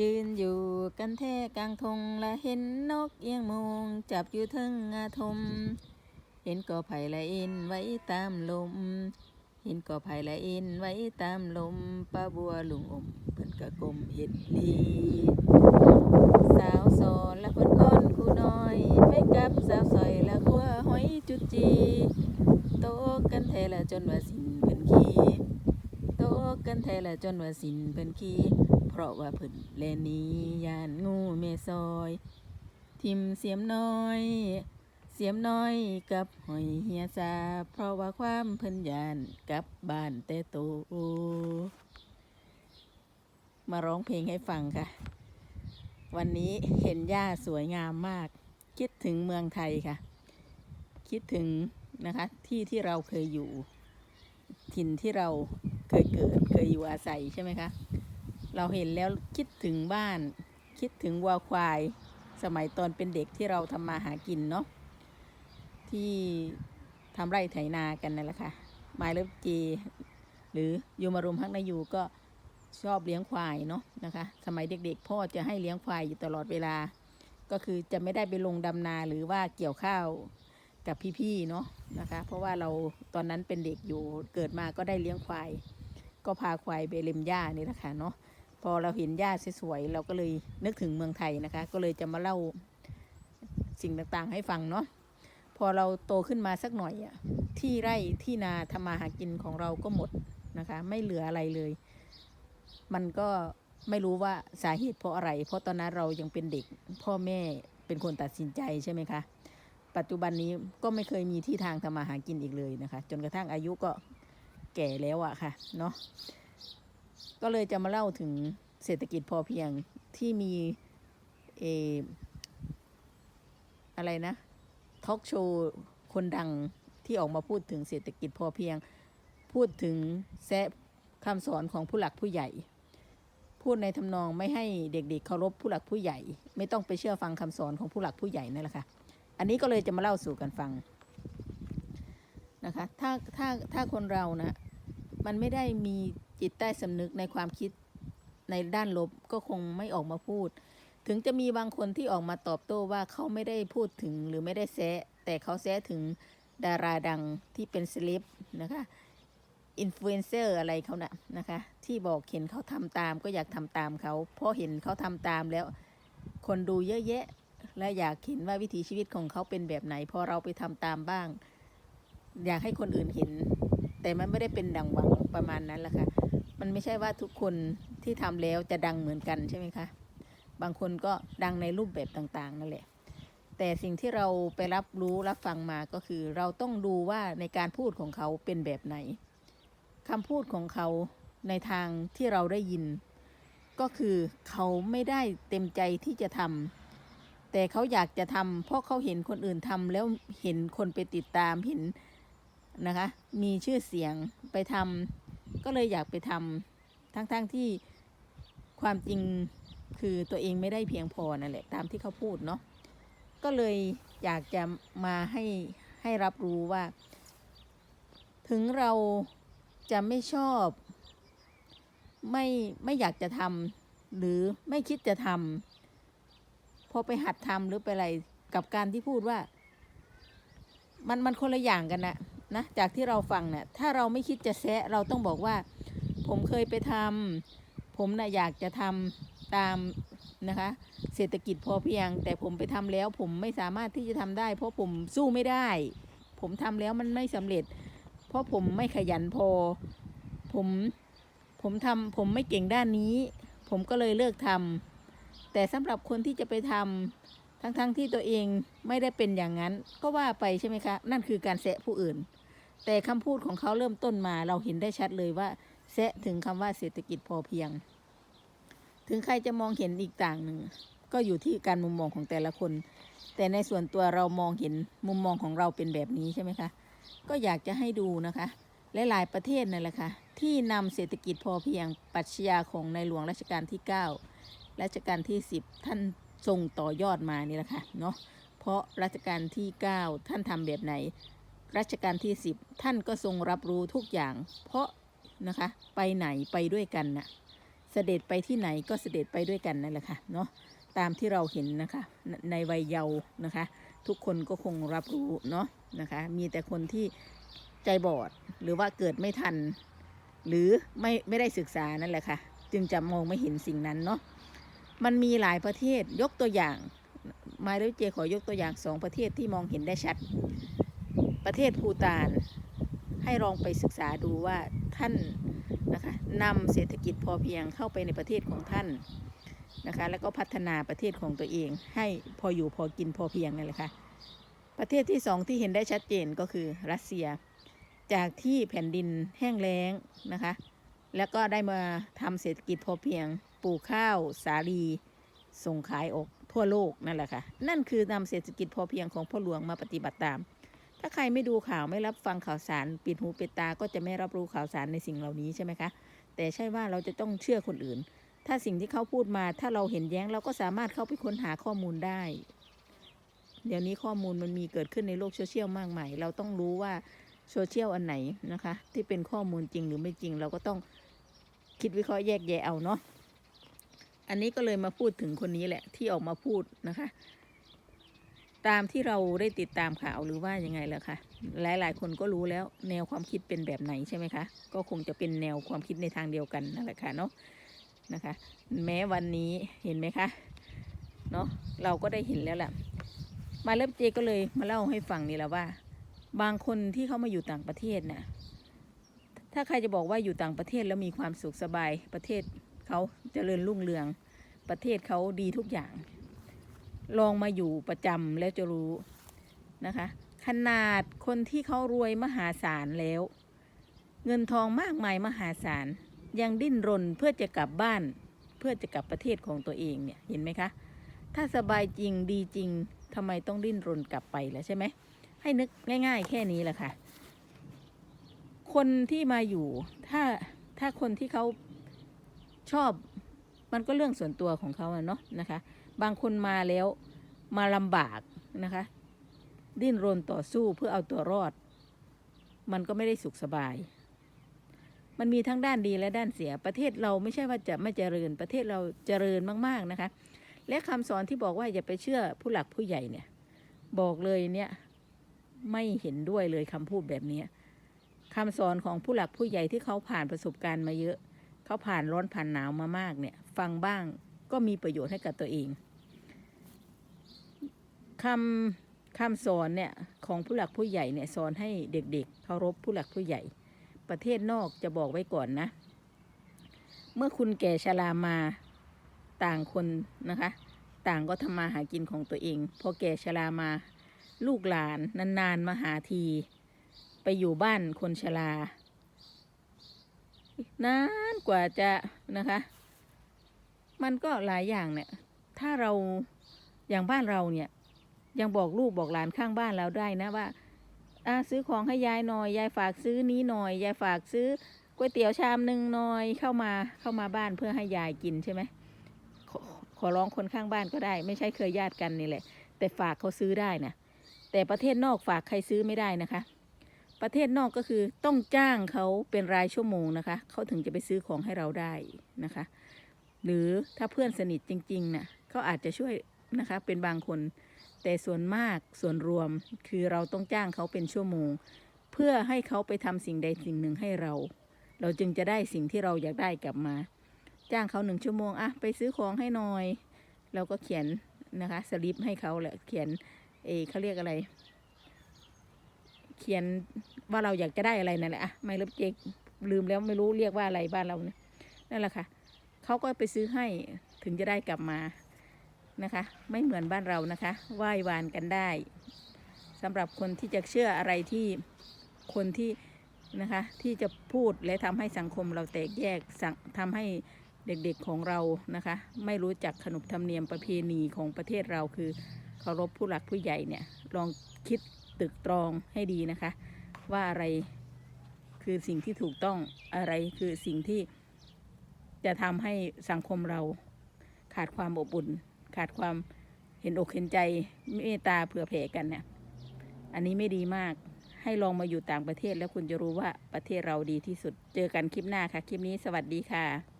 ยืนอยู่กันแท่กลางทงและเห็นนกเอียงมงจับอยู่ทึงอาทม เห็นกอไผ่ละอ็นไว้ตามลม เห็นกอไผ่ละอ็นไว้ตามลมป้าบัวลุงอมเพิ่นกะกลมเห็ดดีสาวสอนและเพิ่นก้อนผู้น้อยไปกับสาวสอยและกัวหอยจุดจีโตกันแท้ละจนว่าสินเพิ่นขี้โตกันแท้ละจนว่าสินเพิ่นขี้ เพราะว่าเพิ่นแลนี้ยานงูแม่ซอย ทิมเสียมน้อย เสียมน้อยกับหอยเฮียซาเพราะว่าความเพิ่นยานกับบ้านแต่โตมาร้องเพลงให้ฟังค่ะ วันนี้เห็นหญ้าสวยงามมาก คิดถึงเมืองไทยค่ะ คิดถึงนะคะที่ที่เราเคยอยู่ ถิ่นที่เราเคยเกิดเคยอยู่อาศัยใช่ไหมคะ เราเห็นแล้วคิดถึงบ้าน คิดถึงวัวควาย สมัยตอนเป็นเด็กที่เราทำมาหากินเนาะที่ทำไร่ไถนากันนั่นแหละค่ะไมายเลิฟเจหรือยูมารุมฮักนายูก็ชอบเลี้ยงควายเนาะนะคะ สมัยเด็กๆ พ่อจะให้เลี้ยงควายอยู่ตลอดเวลา ก็คือจะไม่ได้ไปลงดำนาหรือว่าเกี่ยวข้าวกับพี่ๆเนาะนะคะ เพราะว่าเราตอนนั้นเป็นเด็กอยู่เกิดมาก็ได้เลี้ยงควาย ก็พาควายไปเล็มหญ้านี่แหละค่ะเนาะ พอเราเห็นหญ้าสวยๆเราก็เลยนึกถึงเมืองไทยนะคะ ก็เลยจะมาเล่าสิ่งต่างๆให้ฟังเนาะพอเราโตขึ้นมาสักหน่อยอะที่ไร่ที่นาทำมาหากินของเราก็หมดนะคะ ไม่เหลืออะไรเลย มันก็ไม่รู้ว่าสาเหตุเพราะอะไร เพราะตอนนั้นเรายังเป็นเด็ก พ่อแม่เป็นคนตัดสินใจใช่ไหมคะ ปัจจุบันนี้ก็ไม่เคยมีที่ทางทำมาหากินอีกเลยนะคะ จนกระทั่งอายุก็แก่แล้วอะค่ะ เนาะ ก็เลยจะมาเล่าถึงเศรษฐกิจพอเพียงที่มีเอออะไรนะทอล์กโชว์คนดังที่ออกมาพูดถึงเศรษฐกิจพอเพียง พูดถึงแซะคำสอนของผู้หลักผู้ใหญ่ พูดในทำนองไม่ให้เด็กๆเคารพผู้หลักผู้ใหญ่ ไม่ต้องไปเชื่อฟังคำสอนของผู้หลักผู้ใหญ่นั่นแหละค่ะอันนี้ก็เลยจะมาเล่าสู่กันฟังนะคะถ้าถ้าถ้าคนเรานะมันไม่ได้มี จิตใต้สำนึกในความคิดในด้านลบก็คงไม่ออกมาพูด ถึงจะมีบางคนที่ออกมาตอบโต้ว่าเขาไม่ได้พูดถึงหรือไม่ได้แซะแต่เขาแซะถึงดาราดังที่เป็นเซเลบนะคะอินฟลูเอนเซอร์อะไรเขานะ่ะนะคะ ที่บอกเห็นเขาทำตามก็อยากทำตามเขาเพราะเห็นเขาทำตามแล้ว คนดูเยอะแยะ และอยากเห็นว่าวิถีชีวิตของเขาเป็นแบบไหนพอเราไปทำตามบ้าง อยากให้คนอื่นเห็น แต่มันไม่ได้เป็นดังหวังประมาณนั้นแหละค่ะ มันไม่ใช่ว่าทุกคนที่ทำแล้วจะดังเหมือนกันใช่ไหมคะ บางคนก็ดังในรูปแบบต่างๆนั่นแหละ แต่สิ่งที่เราไปรับรู้รับฟังมาก็คือ เราต้องดูว่าในการพูดของเขาเป็นแบบไหนคำพูดของเขาในทางที่เราได้ยิน ก็คือเขาไม่ได้เต็มใจที่จะทำแต่เขาอยากจะทำเพราะเขาเห็นคนอื่นทำแล้วเห็นคนไปติดตามเห็น นะคะ มีชื่อเสียงไปทำก็เลยอยากไปทำทั้งๆทที่ความจริงคือตัวเองไม่ได้เพียงพอนั่นแหละตามที่เขาพูดเนาะก็เลยอยากจะมาให้ให้รับรู้ว่า ถึงเราจะไม่ชอบ ไม่ไม่อยากจะทำหรือไม่คิดจะทำพอไปหัดทำหรือไปอะไรกับการที่พูดว่า มันมันคนละอย่างกันนะ นะจากที่เราฟังเนะ่ยถ้าเราไม่คิดจะแซะเราต้องบอกว่า ผมเคยไปทำผมนะ่ะอยากจะทำตามนะคะ เศรษฐกิจพอเพียง แต่ผมไปทำแล้ว ผมไม่สามารถที่จะทำได้ เพราะผมสู้ไม่ได้ ผมทำแล้วมันไม่สำเร็จ เพราะผมไม่ขยันพอ ผมผมทำผมไม่เก่งด้านนี้ ผมก็เลยเลิกทำแต่สำหรับคนที่จะไปทำทั้งๆทที่ตัวเองไม่ได้เป็นอย่างนั้น ก็ว่าไปใช่ไหมคะ นั่นคือการแซะผู้อื่น แต่คำพูดของเขาเริ่มต้นมาเราเห็นได้ชัดเลยว่าแซะถึงคำว่าเศรษฐกิจพอเพียง ถึงใครจะมองเห็นอีกต่างหนึ่ง ก็อยู่ที่การมุมมองของแต่ละคน แต่ในส่วนตัวเรามองเห็นมุมมองของเราเป็นแบบนี้ใช่ไหมคะ ก็อยากจะให้ดูนะคะหลายๆประเทศนั่นแหละค่ะที่นำเศรษฐกิจพอเพียงปรัชญาของในหลวงรัชกาลที่ 9 รัชกาลที่ 10 ท่านทรงต่อยอดมานี่แหละค่ะเนาะเพราะรัชกาลที่ 9 ท่านทำแบบไหน รัชกาลที่ 10 ท่านก็ทรงรับรู้ทุกอย่าง เพราะนะคะไปไหนไปด้วยกันน่ะเสด็จไปที่ไหนก็เสด็จไปด้วยกันนั่นแหละค่ะเนาะตามที่เราเห็นนะคะในในวัยเยาว์นะคะ ทุกคนก็คงรับรู้เนาะนะคะ มีแต่คนที่ใจบอดหรือว่าเกิดไม่ทัน หรือไม่ไม่ได้ศึกษานั่นแหละค่ะ จึงจะมองไม่เห็นสิ่งนั้นเนาะมันมีหลายประเทศยกตัวอย่าง มาด้วยเจขอยกตัวอย่างสองประเทศที่มองเห็นได้ชัด ประเทศภูตานให้ลองไปศึกษาดูว่าท่านนะคะนำเศรษฐกิจพอเพียงเข้าไปในประเทศของท่านนะคะแล้วก็พัฒนาประเทศของตัวเอง ให้พออยู่พอกินพอเพียงนั่นแหละค่ะประเทศที่สองที่เห็นได้ชัดเจนก็คือรัสเซีย จากที่แผ่นดินแห้งแล้งนะคะแล้วก็ได้มาทำเศรษฐกิจพอเพียงปลูกข้าวสาลีส่งขายออกทั่วโลกนั่นแหละค่ะนั่นคือนำเศรษฐกิจพอเพียงของพ่อหลวงมาปฏิบัติตาม ถ้าใครไม่ดูข่าวไม่รับฟังข่าวสารปิดหูปิดตาก็จะไม่รับรู้ข่าวสารในสิ่งเหล่านี้ใช่ไหมคะ แต่ใช่ว่าเราจะต้องเชื่อคนอื่น ถ้าสิ่งที่เขาพูดมาถ้าเราเห็นแย้งเราก็สามารถเข้าไปค้นหาข้อมูลได้ เดี๋ยวนี้ข้อมูลมันมีเกิดขึ้นในโลกโซเชียลมากมายเราต้องรู้ว่าโซเชียลอันไหนนะคะ ที่เป็นข้อมูลจริงหรือไม่จริง เราก็ต้องคิดวิเคราะห์แยกแยะเอาเนาะอันนี้ก็เลยมาพูดถึงคนนี้แหละที่ออกมาพูดนะคะ ตามที่เราได้ติดตามข่าวหรือว่ายังไงล่ะคะหลาย ๆ คนก็รู้แล้วแนวความคิดเป็นแบบไหนใช่ไหมคะ ก็คงจะเป็นแนวความคิดในทางเดียวกันนั่นแหละค่ะเนาะนะคะ แม้วันนี้เห็นไหมคะเนาะเราก็ได้เห็นแล้วแหละมาเริ่มเจก็เลยมาเล่าให้ฟังนี่แหละว่า บางคนที่เขามาอยู่ต่างประเทศน่ะถ้าใครจะบอกว่าอยู่ต่างประเทศแล้วมีความสุขสบายประเทศเขาเจริญรุ่งเรือง ประเทศเขาดีทุกอย่าง ลองมาอยู่ประจำแล้วจะรู้นะคะ ขนาดคนที่เขารวยมหาศาลแล้ว เงินทองมากมายมหาศาล ยังดิ้นรนเพื่อจะกลับบ้าน เพื่อจะกลับประเทศของตัวเองเนี่ยเห็นไหมคะ ถ้าสบายจริงดีจริงทำไมต้องดิ้นรนกลับไปล่ะใช่ไหมให้นึกง่าย ๆ แค่นี้แหละค่ะ คนที่มาอยู่ถ้าถ้าคนที่เขาชอบมันก็เรื่องส่วนตัวของเขาอะเนาะนะคะ บางคนมาแล้วมาลำบากนะคะ ดิ้นรนต่อสู้เพื่อเอาตัวรอด มันก็ไม่ได้สุขสบาย มันมีทั้งด้านดีและด้านเสีย ประเทศเราไม่ใช่ว่าจะไม่เจริญ ประเทศเราเจริญมาก ๆนะคะ และคำสอนที่บอกว่าอย่าไปเชื่อผู้หลักผู้ใหญ่เนี่ย บอกเลยเนี่ยไม่เห็นด้วยเลยคำพูดแบบนี้คำสอนของผู้หลักผู้ใหญ่ที่เขาผ่านประสบการณ์มาเยอะ เขาผ่านร้อนผ่านหนาวมามากเนี่ย ฟังบ้าง ก็มีประโยชน์ให้กับตัวเองคำคำสอนเนี่ยของผู้หลักผู้ใหญ่เนี่ยสอนให้เด็กๆเคารพผู้หลักผู้ใหญ่ ประเทศนอกจะบอกไว้ก่อนนะ เมื่อคุณแก่ชรามาต่างคนนะคะ ต่างก็ทำมาหากินของตัวเอง พอแก่ชรามาลูกหลานนานๆมาหาที ไปอยู่บ้านคนชรานานกว่าจะนะคะ มันก็หลายอย่างเนี่ย ถ้าเราอย่างบ้านเราเนี่ย ยังบอกลูกบอกหลานข้างบ้านเราได้นะว่าอาซื้อของให้ยายหน่อย ยายฝากซื้อนี้หน่อย ยายฝากซื้อก๋วยเตี๋ยวชามหนึ่งหน่อย เข้ามาเข้ามาบ้านเพื่อให้ยายกินใช่ไหมขอขอร้องคนข้างบ้านก็ได้ ไม่ใช่เคยญาติกันนี่แหละ แต่ฝากเขาซื้อได้นะแต่ประเทศนอกฝากใครซื้อไม่ได้นะคะ ประเทศนอกก็คือต้องจ้างเขาเป็นรายชั่วโมงนะคะ เขาถึงจะไปซื้อของให้เราได้นะคะ หรือถ้าเพื่อนสนิทจริงๆนะ่ะเขาอาจจะช่วยนะคะเป็นบางคน แต่ส่วนมากส่วนรวมคือเราต้องจ้างเขาเป็นชั่วโมง เพื่อให้เขาไปทำสิ่งใดสิ่งหนึ่งให้เรา เราจึงจะได้สิ่งที่เราอยากได้กลับมา จ้างเขาหนึ่งชั่วโมงอะไปซื้อของให้หน่อย เราก็เขียนนะคะสลิปให้เขาแหละเขียนเอเขาเรียกอะไร เขียนว่าเราอยากจะได้อะไรนั่นแหละอะไม่รับเจกลืมแล้วไม่รู้เรียกว่าอะไรบ้านเราเนี่ยนั่นแหละค่ะ เขาก็ไปซื้อให้ถึงจะได้กลับมานะคะ ไม่เหมือนบ้านเรานะคะไหว้วานกันได้สำหรับคนที่จะเชื่ออะไรที่คนที่นะคะที่จะพูดและทำให้สังคมเราแตกแยกสังทำให้เด็กๆของเรานะคะ ไม่รู้จักขนบธรรมเนียมประเพณีของประเทศเราคือเคารพผู้หลักผู้ใหญ่เนี่ยลองคิดตึกตรองให้ดีนะคะ ว่าอะไรคือสิ่งที่ถูกต้องอะไรคือสิ่งที่ จะทำให้สังคมเราขาดความอบอุ่น ขาดความเห็นอกเห็นใจเมตตาเผื่อแผ่กันเนี่ย อันนี้ไม่ดีมาก ให้ลองมาอยู่ต่างประเทศแล้วคุณจะรู้ว่าประเทศเราดีที่สุด เจอกันคลิปหน้าค่ะ คลิปนี้สวัสดีค่ะ